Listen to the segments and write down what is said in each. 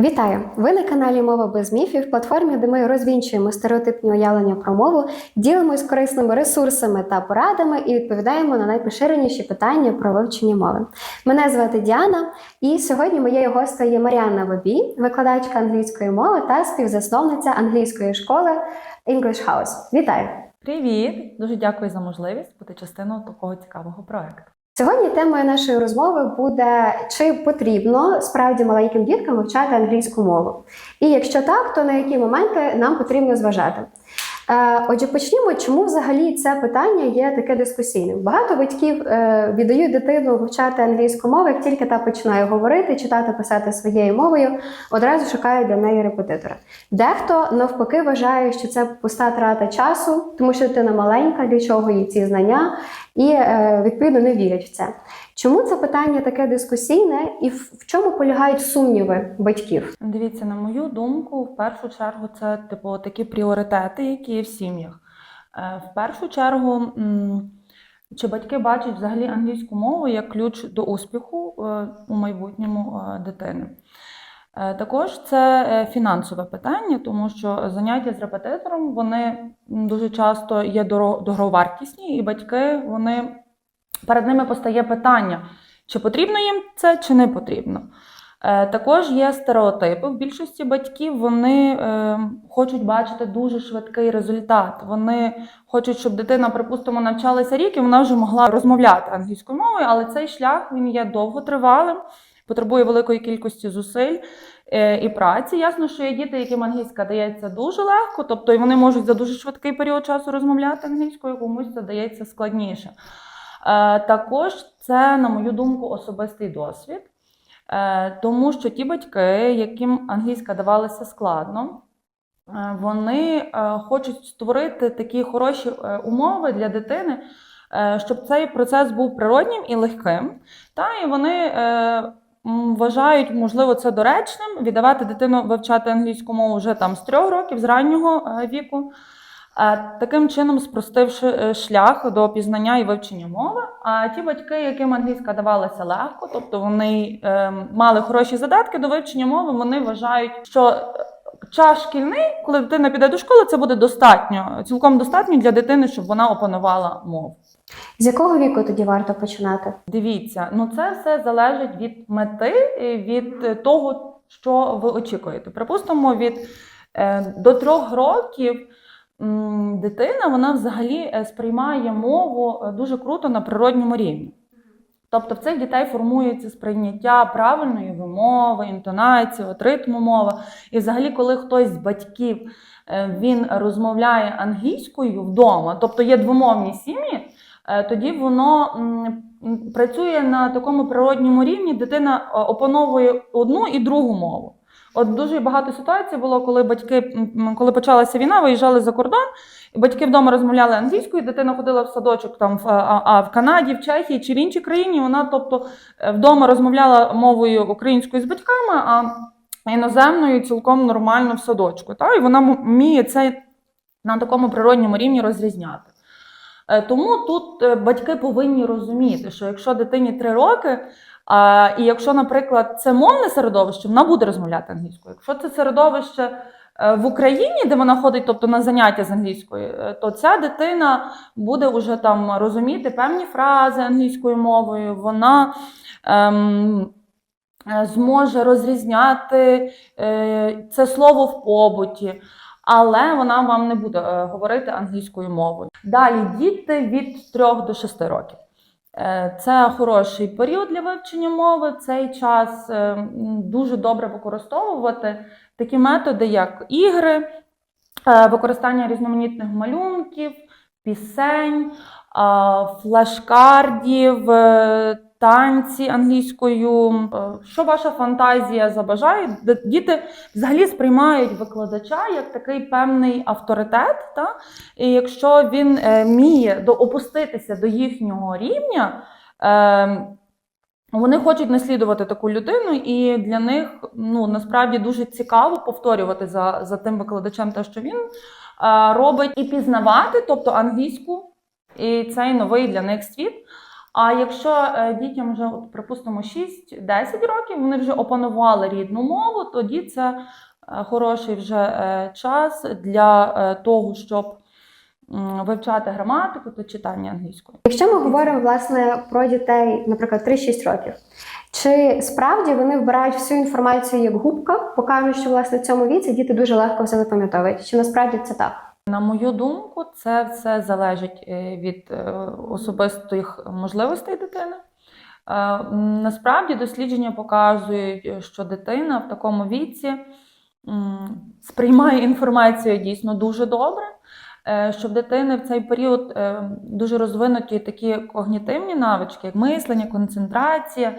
Вітаю! Ви на каналі Мова без міфів, платформі, де ми розвінчуємо стереотипні уявлення про мову, ділимось корисними ресурсами та порадами і відповідаємо на найпоширеніші питання про вивчення мови. Мене звати Діана, і сьогодні моєю гостею є Маріанна Бабі, викладачка англійської мови та співзасновниця англійської школи English House. Вітаю! Привіт! Дуже дякую за можливість бути частиною такого цікавого проекту. Сьогодні темою нашої розмови буде чи потрібно справді маленьким діткам вивчати англійську мову. І якщо так, то на які моменти нам потрібно зважати. Е, Отже, почнімо, чому взагалі це питання є таке дискусійним. Багато батьків е, віддають дитину вивчати англійську мову, як тільки та починає говорити, читати, писати своєю мовою, одразу шукають для неї репетитора. Дехто навпаки вважає, що це пуста трата часу, тому що дитина маленька, для чого їй ці знання, і е, відповідно не вірять в це. Чому це питання таке дискусійне і в чому полягають сумніви батьків? Дивіться, на мою думку, в першу чергу, це типу такі пріоритети, які є в сім'ях. Е, В першу чергу, чи батьки бачать взагалі англійську мову як ключ до успіху е, у майбутньому е, дитини. Також це фінансове питання, тому що заняття з репетитором вони дуже часто є доро- дороговартісні, і батьки вони перед ними постає питання, чи потрібно їм це, чи не потрібно. Е, Також є стереотипи. В більшості батьків вони е, хочуть бачити дуже швидкий результат. Вони хочуть, щоб дитина, припустимо, навчалася рік, і вона вже могла розмовляти англійською мовою, але цей шлях він є довготривалим, потребує великої кількості зусиль е, і праці. Ясно, що є діти, яким англійська дається дуже легко, тобто і вони можуть за дуже швидкий період часу розмовляти англійською, комусь це дається складніше. Е, Також це, на мою думку, особистий досвід, Е, тому що ті батьки, яким англійська давалася складно, е, вони хочуть створити такі хороші умови для дитини, щоб цей процес був природнім і легким. Та, і вони е, вважають, можливо, це доречним віддавати дитину вивчати англійську мову вже там з трьох років, з раннього віку. Е, Таким чином спростивши е, шлях до пізнання і вивчення мови. А ті батьки, яким англійська давалася легко, тобто вони е, мали хороші задатки до вивчення мови, вони вважають, що час шкільний, коли дитина піде до школи, це буде достатньо, цілком достатньо для дитини, щоб вона опанувала мову. З якого віку тоді варто починати? Дивіться, ну це все залежить від мети, від того, що ви очікуєте. Припустимо, від до трьох років дитина вона взагалі е, сприймає мову е, дуже круто на природньому рівні. Тобто в цих дітей формується сприйняття правильної вимови, інтонації, от ритму мови. І взагалі, коли хтось з батьків е, він розмовляє англійською вдома, тобто є двомовні сім'ї, тоді воно працює на такому природньому рівні, дитина опановує одну і другу мову. От дуже багато ситуацій було, коли батьки, коли почалася війна, виїжджали за кордон, і батьки вдома розмовляли англійською, дитина ходила в садочок там в, а, а в Канаді, в Чехії чи в іншій країні. Вона, тобто, е, вдома розмовляла мовою українською з батьками, а іноземною цілком нормально в садочку. Та? І вона вміє це на такому природньому рівні розрізняти. Е, Тому тут е, батьки повинні розуміти, що якщо дитині 3 роки, а, і якщо, наприклад, це мовне середовище, вона буде розмовляти англійською. Якщо це середовище е, в Україні, де вона ходить, тобто на заняття з англійської, е, то ця дитина буде вже там розуміти певні фрази англійською мовою. Вона ем, е, зможе розрізняти це слово в побуті. Але вона вам не буде говорити англійською мовою. Далі діти від 3 до 6 років. Е, Це хороший період для вивчення мови. Цей час е, дуже добре використовувати такі методи, як ігри, е, використання різноманітних малюнків, пісень, флешкардів, танці англійською. Е, Що ваша фантазія забажає? Діти взагалі сприймають викладача як такий певний авторитет. Та? І якщо він е, вміє опуститися до їхнього рівня, е, вони хочуть наслідувати таку людину, і для них ну, насправді дуже цікаво повторювати за, за тим викладачем те, що він робить, і пізнавати, тобто англійську, і цей новий для них світ. А якщо е, дітям вже, от, припустимо, 6-10 років, вони вже опанували рідну мову, тоді це е, хороший вже е, час для того, щоб вивчати граматику та читання англійською. Якщо ми говоримо власне про дітей, наприклад, 3-6 років, чи справді вони вбирають всю інформацію як губка, покажуть, що власне в цьому віці діти дуже легко все запам'ятовують? Чи насправді це так? На мою думку, це все залежить е, від е, особистих можливостей дитини. Е, Насправді дослідження показують, що дитина в такому віці сприймає інформацію дійсно дуже добре. Що в дитини в цей період дуже розвинуті такі когнітивні навички, як мислення, концентрація,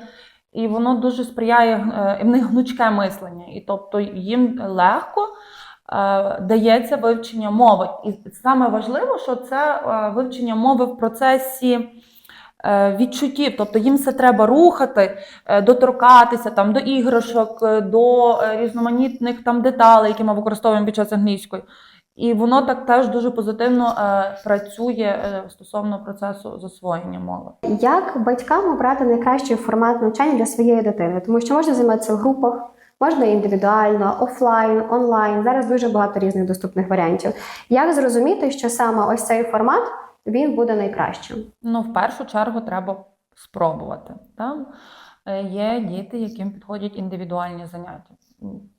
і воно дуже сприяє в них гнучке мислення, і тобто їм легко дається вивчення мови. І саме важливо, що це е, вивчення мови в процесі е, відчуттів, тобто їм все треба рухати, е, доторкатися там, до іграшок, е, до е, різноманітних там деталей, які ми використовуємо під час англійської. І воно так теж дуже позитивно е, працює е, стосовно процесу засвоєння мови. Як батькам обрати найкращий формат навчання для своєї дитини? Тому що можна займатися в групах, можна індивідуально, офлайн, онлайн. Зараз дуже багато різних доступних варіантів. Як зрозуміти, що саме ось цей формат він буде найкращим? Ну, в першу чергу треба спробувати. Там е, є діти, яким підходять індивідуальні заняття.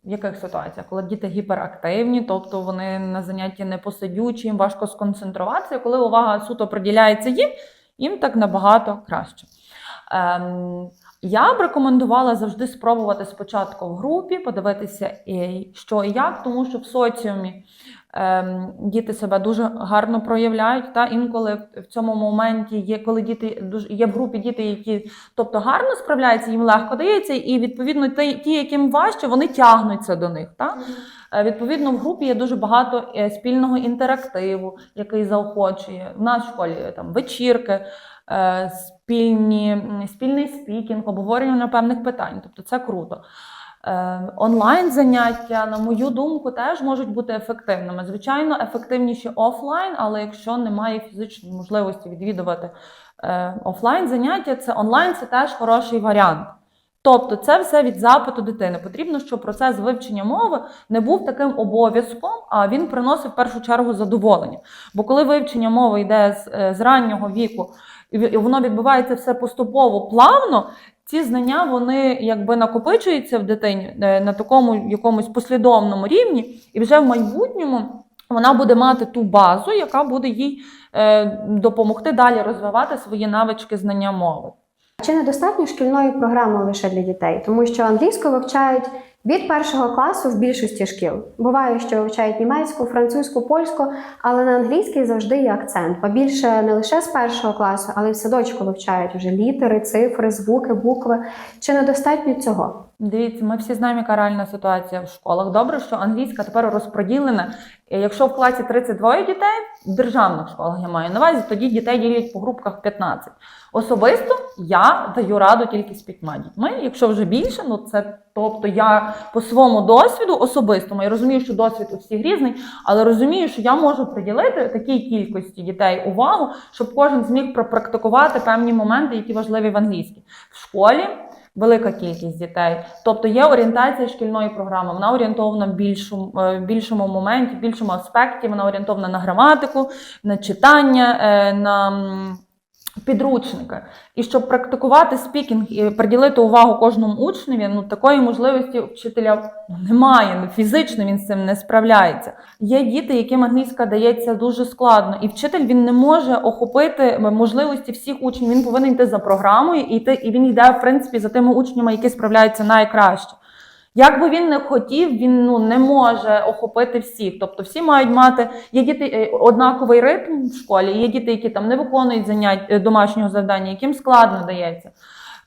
В яких ситуаціях? Коли діти гіперактивні, тобто вони на занятті не посидючі, їм важко сконцентруватися, коли увага суто приділяється їм, їм так набагато краще. Ем, я б рекомендувала завжди спробувати спочатку в групі, подивитися, що і як, тому що в соціумі ем, діти себе дуже гарно проявляють. Та інколи в- цьому моменті є, коли діти дуже є в групі діти, які тобто гарно справляються, їм легко дається, і відповідно ті яким важче, вони тягнуться до них. Та? Е, Відповідно, в групі є дуже багато е, спільного інтерактиву, який заохочує. У нас в школі там вечірки, е, спільні, спільний спікінг, обговорення певних питань. Тобто це круто. Онлайн заняття, на мою думку, теж можуть бути ефективними. Звичайно, ефективніші офлайн, але якщо немає фізичної можливості відвідувати офлайн заняття, це онлайн це теж хороший варіант. Тобто, це все від запиту дитини. Потрібно, щоб процес вивчення мови не був таким обов'язком, а він приносив в першу чергу задоволення. Бо коли вивчення мови йде з, е, з раннього віку, і воно відбувається все поступово, плавно, ці знання вони якби накопичуються в дитині е, на такому якомусь послідовному рівні, і вже в майбутньому вона буде мати ту базу, яка буде їй е, допомогти далі розвивати свої навички знання мови. Чи недостатньо шкільної програми лише для дітей? Тому що англійську вивчають від першого класу в більшості шкіл. Буває, що вивчають німецьку, французьку, польську, але на англійській завжди є акцент. Ба більше не лише з першого класу, але й в садочку вивчають вже літери, цифри, звуки, букви. Чи недостатньо цього? Дивіться, ми всі знаємо, яка реальна ситуація в школах. Добре, що англійська тепер розподілена. Якщо в класі 32 дітей, в державних школах я маю на увазі, тоді дітей ділять по групках 15. Особисто я даю раду тільки з п'ятьма дітьми. Якщо вже більше, ну це тобто я по своєму досвіду особистому, я розумію, що досвід у всіх різний, але розумію, що я можу приділити такій кількості дітей увагу, щоб кожен зміг пропрактикувати певні моменти, які важливі в англійській. В школі велика кількість дітей. Тобто є орієнтація шкільної програми. Вона орієнтована в більшому, е, більшому моменті, в більшому аспекті. Вона орієнтована на граматику, на читання, е, на підручники. І щоб практикувати спікінг і приділити увагу кожному учневі, ну такої можливості у вчителя немає. Ну, фізично він з цим не справляється. Є діти, яким англійська дається дуже складно, і вчитель він не може охопити можливості всіх учнів. Він повинен йти за програмою і йти, і він йде в принципі за тими учнями, які справляються найкраще. Як би він не хотів, він ну не може охопити всіх. Тобто всі мають мати є діти е, однаковий ритм в школі, є діти, які там не виконують занять е, домашнього завдання, яким складно дається.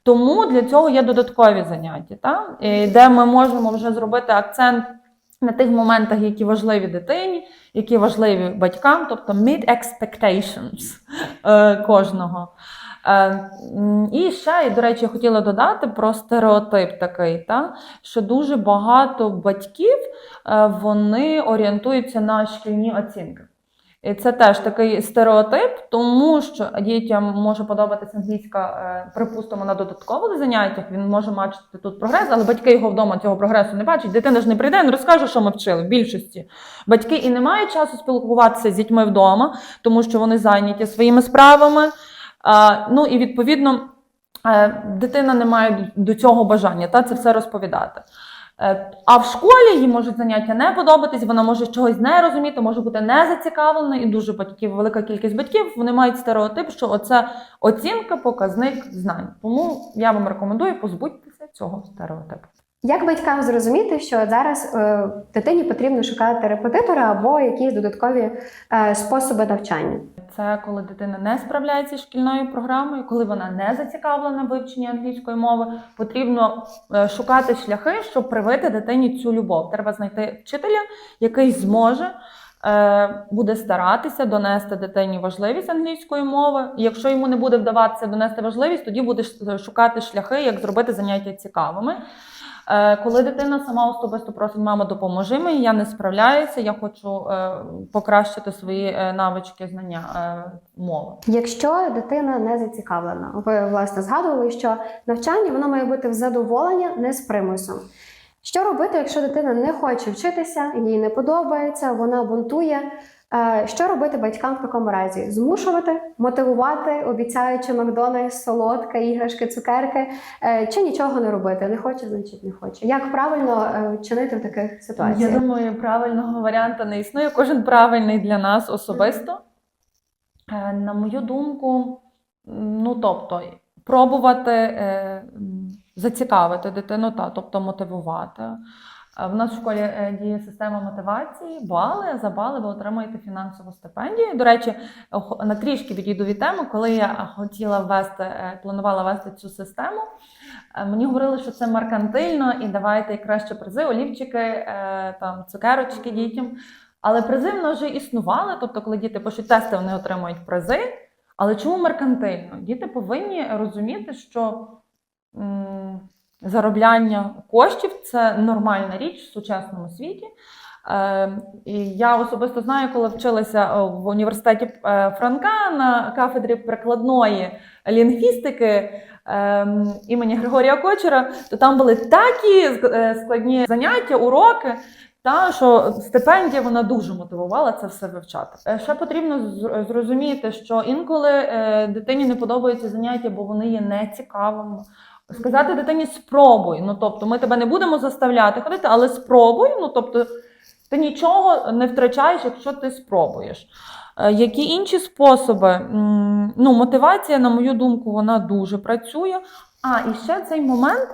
Тому для цього є додаткові заняття, та? е, де ми можемо вже зробити акцент на тих моментах, які важливі дитині, які важливі батькам, тобто meet expectations кожного. Е, І ще, до речі, хотіла додати про стереотип такий, та, що дуже багато батьків е, вони орієнтуються на шкільні оцінки. І це теж такий стереотип, тому що дітям може подобатися англійська, е, припустимо, на додаткових заняттях. Він може бачити тут прогрес, але батьки його вдома цього прогресу не бачать. Дитина ж не прийде, не розкаже, що ми вчили в більшості. Батьки і не мають часу спілкуватися з дітьми вдома, тому що вони зайняті своїми справами. Ну і відповідно е, дитина не має до цього бажання та це все розповідати. Е, А в школі їй можуть заняття не подобатись, вона може чогось не розуміти, може бути не зацікавлена, і дуже батьків, велика кількість батьків вони мають стереотип, що оце оцінка, показник знань. Тому я вам рекомендую позбудьтеся цього стереотипу. Як батькам зрозуміти, що зараз е, дитині потрібно шукати репетитора або якісь додаткові е, способи навчання? Це коли дитина не справляється з шкільною програмою, коли вона не зацікавлена вивченні англійської мови, потрібно е, шукати шляхи, щоб привити дитині цю любов. Треба знайти вчителя, який зможе. е, Буде старатися донести дитині важливість англійської мови. Якщо йому не буде вдаватися донести важливість, тоді буде шукати шляхи, як зробити заняття цікавими. Е, Коли дитина сама особисто просить, мама, допоможи мені, я не справляюся, я хочу е, покращити свої е, навички знання мови. Якщо дитина не зацікавлена, ви власне згадували, що навчання воно має бути в задоволення, не з примусом. Що робити, якщо дитина не хоче вчитися, їй не подобається, вона бунтує? Е, Що робити батькам в такому разі? Змушувати, мотивувати, обіцяючи Макдональдс, солодка, іграшки, цукерки, е, чи нічого не робити? Не хоче, значить не хоче. Як правильно е, чинити в таких ситуаціях? Я думаю, правильного варіанту не існує. Кожен правильний для нас особисто. На мою думку, ну тобто, пробувати зацікавити дитину, та, тобто мотивувати. В нас в школі е, діє система мотивації, бали. За бали ви отримуєте фінансову стипендію. До речі, на трішки відійду від теми, коли я хотіла ввести, е, планувала ввести цю систему. е, Мені говорили, що це меркантильно, і давайте краще призи, олівчики, там цукерочки дітям. Але призи в нас вже існували. Тобто, коли діти пишуть тести, вони отримують призи. Але чому меркантильно? Діти повинні розуміти, що заробляння коштів це нормальна річ в сучасному світі. Е, і я особисто знаю, коли вчилася е, в університеті е, Франка на кафедрі прикладної лінгвістики е, імені Григорія Кочера, то там були такі складні заняття, уроки. Та що стипендія вона дуже мотивувала це все вивчати. Ще потрібно зрозуміти, що інколи дитині не подобаються заняття, бо вони є нецікавими. Сказати дитині спробуй. Ну тобто, ми тебе не будемо заставляти ходити, але спробуй. Ну тобто, ти нічого не втрачаєш, якщо ти спробуєш. Е, Які інші способи? Ну, мотивація, на мою думку, вона дуже працює. А, і ще цей момент,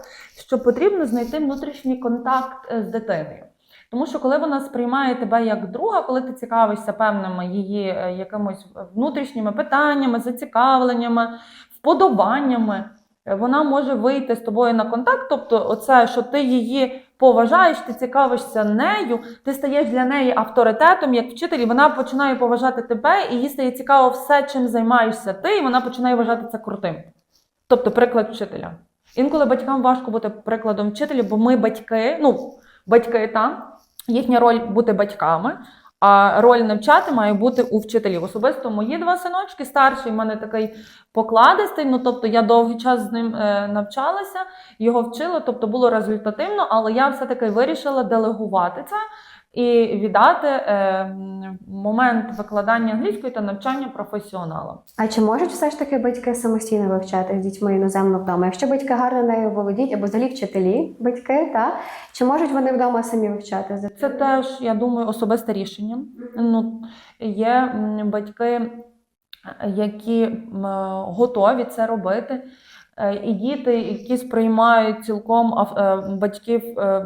що потрібно знайти внутрішній контакт е, з дитиною. Тому що коли вона сприймає тебе як друга, коли ти цікавишся певними її е, якимось внутрішніми питаннями, зацікавленнями, вподобаннями, вона може вийти з тобою на контакт. Тобто, оце, що ти її поважаєш, ти цікавишся нею, ти стаєш для неї авторитетом як вчитель, і вона починає поважати тебе, і їй стає цікаво все, чим займаєшся ти, і вона починає вважати це крутим. Тобто, приклад вчителя. Інколи батькам важко бути прикладом вчителя, бо ми батьки, ну, батьки там, їхня роль бути батьками, а роль навчати має бути у вчителів. Особисто мої два синочки, старший в мене такий покладистий, ну тобто я довгий час з ним е, навчалася, його вчила, тобто було результативно, але я все-таки вирішила делегувати це і віддати е, момент викладання англійської та навчання професіоналам. А чи можуть все ж таки батьки самостійно вивчати з дітьми іноземно вдома? Якщо батьки гарно нею володіють, або взагалі вчителі, батьки, та чи можуть вони вдома самі вивчати? Це теж, я думаю, особисте рішення. Ну, є батьки, які готові це робити, Е, і діти, які сприймають цілком е, батьків е,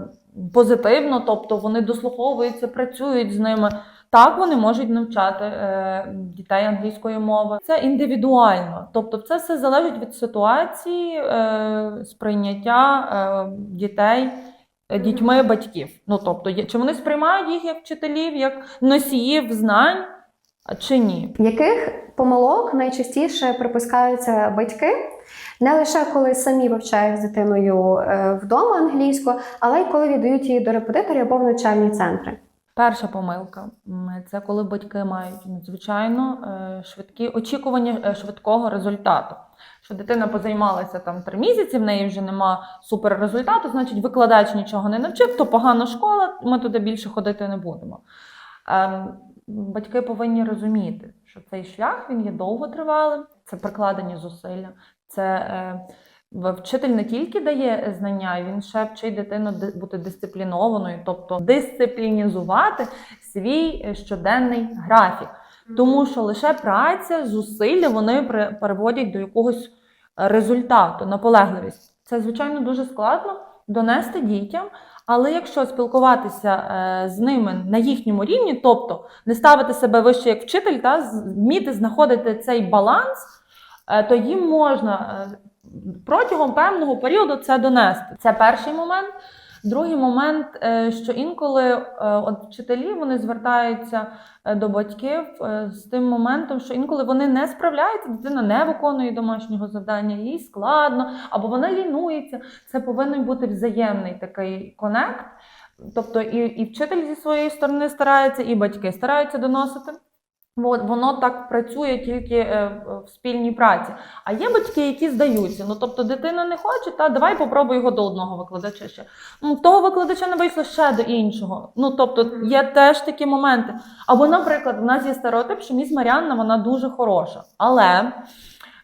позитивно, тобто вони дослуховуються, працюють з ними. Так, вони можуть навчати е, дітей англійської мови. Це індивідуально, тобто це все залежить від ситуації е, сприйняття е, дітей е, дітьми батьків. Ну тобто, чи вони сприймають їх як вчителів, як носіїв знань, чи ні? Яких помилок найчастіше припускаються батьки? Не лише коли самі вивчають з дитиною е, вдома англійську, але й коли віддають її до репетиторів або в навчальні центри. Перша помилка це коли батьки мають надзвичайно е, швидкі очікування е, швидкого результату. Що дитина позаймалася там три місяці, в неї вже нема супер результату, значить викладач нічого не навчив, то погана школа, ми туди більше ходити не будемо. Ем, Батьки повинні розуміти, що цей шлях він є довготривалим, це прикладені зусилля. Це е, вчитель не тільки дає знання, він ще вчить дитину бути дисциплінованою, тобто дисциплінізувати свій е, щоденний графік. Тому що лише праця, зусилля вони переводять до якогось е, результату, наполегливість. Це, звичайно, дуже складно донести дітям, але якщо спілкуватися з ними на їхньому рівні, тобто не ставити себе вище як вчитель, та вміти знаходити цей баланс, то їм можна е, протягом певного періоду це донести. Це перший момент. Другий момент, е, що інколи е, от вчителі вони звертаються е, до батьків е, з тим моментом, що інколи вони не справляються, дитина не виконує домашнього завдання, їй складно, або вона лінується. Це повинен бути взаємний такий конект. Тобто і, і вчитель зі своєї сторони старається, і батьки стараються доносити. Воно так працює тільки е, в спільній праці. А є батьки, які здаються. Ну тобто дитина не хоче, та давай попробуй його до одного викладача ще. Ну, того викладача не вийшло ще до іншого. Ну тобто є теж такі моменти. Або, наприклад, у нас є стереотип, що міс Маріанна вона дуже хороша. Але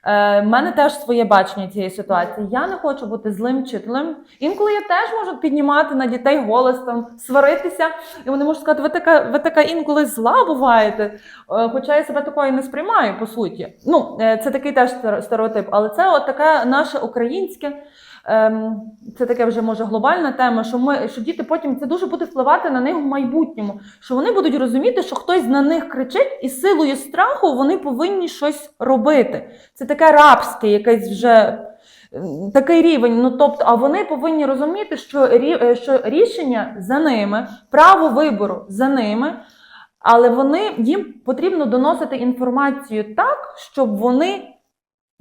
е, в мене теж своє бачення цієї ситуації. Я не хочу бути злим вчителем. Інколи я теж можу піднімати на дітей голос, там, сваритися, і вони можуть сказати, ви така, ви така інколи зла буваєте. Е, Хоча я себе такою не сприймаю, по суті. Ну, е, це такий теж стере- стереотип, але це от таке наше українське. Ем, Це таке вже може глобальна тема, що ми що діти потім це дуже буде впливати на них в майбутньому. Що вони будуть розуміти, що хтось на них кричить, і силою страху вони повинні щось робити. Це таке рабське, якесь вже ем, такий рівень. Ну тобто, а вони повинні розуміти, що, е, що рішення за ними, право вибору за ними. Але вони їм потрібно доносити інформацію так, щоб вони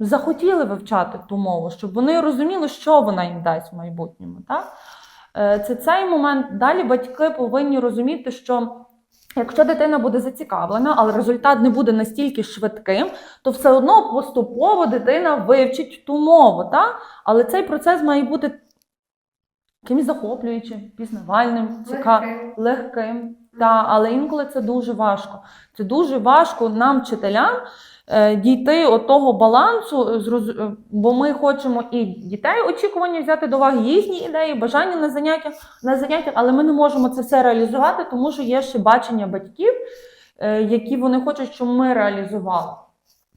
захотіли вивчати ту мову, щоб вони розуміли, що вона їм дасть в майбутньому. Так? Е, Це цей момент. Далі батьки повинні розуміти, що якщо дитина буде зацікавлена, але результат не буде настільки швидким, то все одно поступово дитина вивчить ту мову. Так? Але цей процес має бути якимось захоплюючим, пізнавальним, цікавим легким. Та, але інколи це дуже важко. Це дуже важко нам, вчителям, дійти от того балансу, е, е, бо ми хочемо і дітей очікування взяти до уваги, їхні ідеї, бажання на заняттях, на заняттях, але ми не можемо це все реалізувати, тому що є ще бачення батьків, е, які вони хочуть, щоб ми реалізували.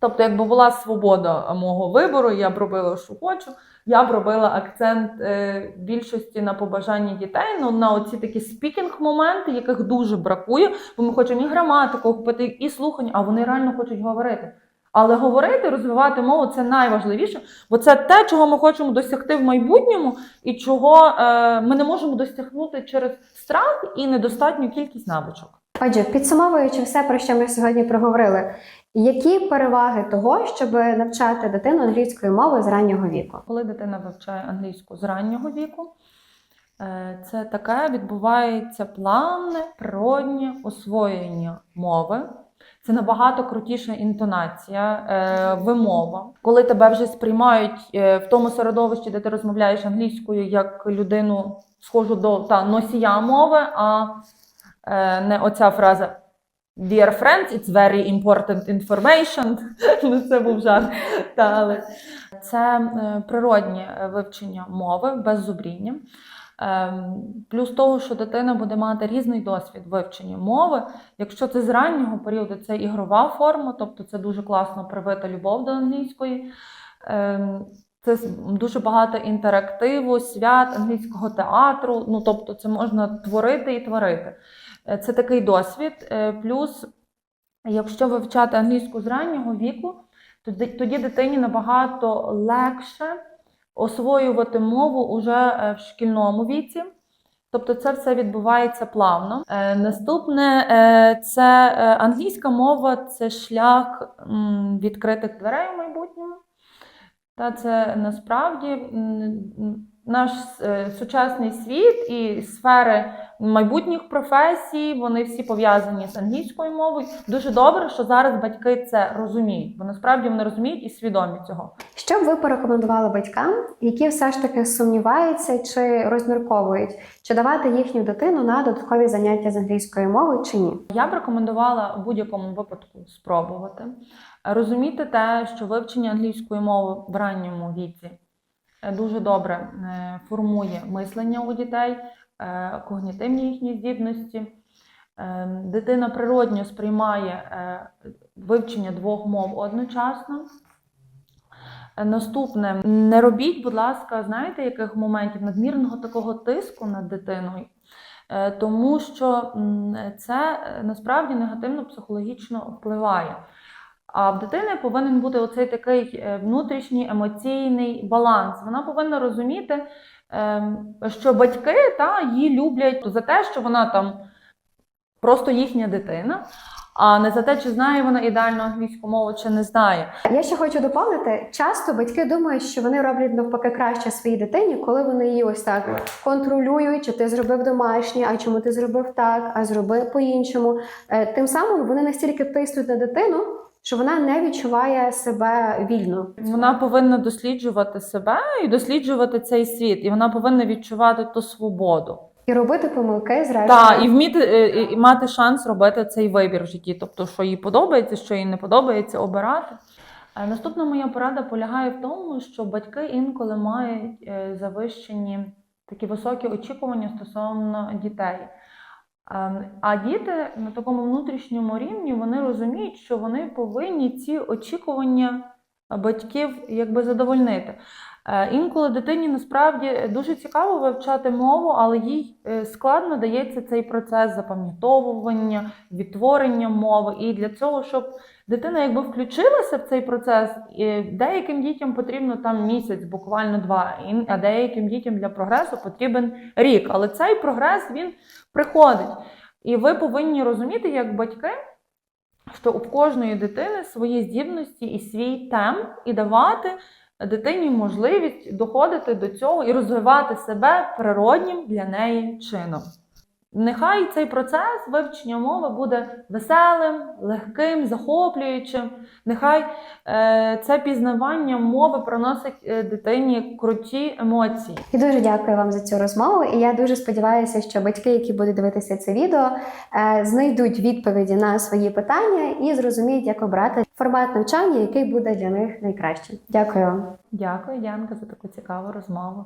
Тобто, якби була свобода мого вибору, я б робила, що хочу. Я б робила акцент е, більшості на побажання дітей, ну на оці такі спікінг-моменти, яких дуже бракує, бо ми хочемо і граматику охопити, і слухання, а вони реально хочуть говорити. Але говорити, розвивати мову це найважливіше, бо це те, чого ми хочемо досягти в майбутньому, і чого е, ми не можемо досягнути через страх і недостатню кількість навичок. Отже, підсумовуючи все, про що ми сьогодні проговорили, які переваги того, щоб навчати дитину англійської мови з раннього віку? Коли дитина вивчає англійську з раннього віку, е, це таке відбувається плавне, природнє освоєння мови. Це набагато крутіша інтонація, е, вимова. Коли тебе вже сприймають е, в тому середовищі, де ти розмовляєш англійською, як людину схожу до та носія мови, а не оця фраза Dear friends, it's very important information. Ну, це був жарт. Та, але це е, природнє е, вивчення мови без зубріння. Ем, Плюс того, що дитина буде мати різний досвід вивчення мови. Якщо це з раннього періоду, це ігрова форма, тобто це дуже класно привита любов до англійської. Ем, Це дуже багато інтерактиву, свят, англійського театру. Ну, тобто, це можна творити і творити. Е, Це такий досвід. Е, Плюс, якщо вивчати англійську з раннього віку, тоді, дитині набагато легше освоювати мову уже е, в шкільному віці. Тобто це все відбувається плавно. Наступне це англійська мова це шлях відкритих дверей у майбутньому. Та це насправді наш е, сучасний світ і сфери майбутніх професій, вони всі пов'язані з англійською мовою. Дуже добре, що зараз батьки це розуміють, бо насправді вони розуміють і свідомі цього. Що б ви порекомендували батькам, які все ж таки сумніваються чи розмірковують, чи давати їхню дитину на додаткові заняття з англійської мови чи ні? Я б рекомендувала в будь-якому випадку спробувати розуміти те, що вивчення англійської мови в ранньому віці дуже добре е, формує мислення у дітей, е, когнітивні їхні здібності. Е, Дитина природньо сприймає е, вивчення двох мов одночасно. Е, Наступне, не робіть, будь ласка, знаєте, яких моментів надмірного такого тиску над дитиною, Е, тому що це е, насправді негативно психологічно впливає. А в дитини повинен бути оцей такий е, внутрішній емоційний баланс. Вона повинна розуміти, ем, що батьки та, її люблять за те, що вона там просто їхня дитина, а не за те, чи знає вона ідеально англійську мову, чи не знає. Я ще хочу доповнити: часто батьки думають, що вони роблять навпаки краще своїй дитині, коли вони її ось так контролюють, чи ти зробив домашнє, а чому ти зробив так, а зроби по-іншому. Е, Тим самим вони настільки тиснуть на дитину, що вона не відчуває себе вільно. Вона повинна досліджувати себе і досліджувати цей світ, і вона повинна відчувати ту свободу. І робити помилки, зрештою. Так, і вміти е, і, і мати шанс робити цей вибір в житті, тобто, що їй подобається, що їй не подобається, обирати. Е, Наступна моя порада полягає в тому, що батьки інколи мають е, завищені такі високі очікування стосовно дітей. Ем, А діти на такому внутрішньому рівні вони розуміють, що вони повинні ці очікування батьків якби задовольнити. Е, Інколи дитині насправді дуже цікаво вивчати мову, але їй е, складно дається цей процес запам'ятовування, відтворення мови. І для цього, щоб дитина якби включилася в цей процес, і деяким дітям потрібно там місяць, буквально два, а деяким дітям для прогресу потрібен рік. Але цей прогрес він приходить. І ви повинні розуміти, як батьки, що у кожної дитини свої здібності і свій темп, і давати дитині можливість доходити до цього і розвивати себе природнім для неї чином. Нехай цей процес вивчення мови буде веселим, легким, захоплюючим. Нехай е, це пізнавання мови приносить е, дитині круті емоції. І дуже дякую вам за цю розмову. І я дуже сподіваюся, що батьки, які будуть дивитися це відео, е, знайдуть відповіді на свої питання і зрозуміють, як обрати формат навчання, який буде для них найкращим. Дякую вам. Дякую, Янка, за таку цікаву розмову.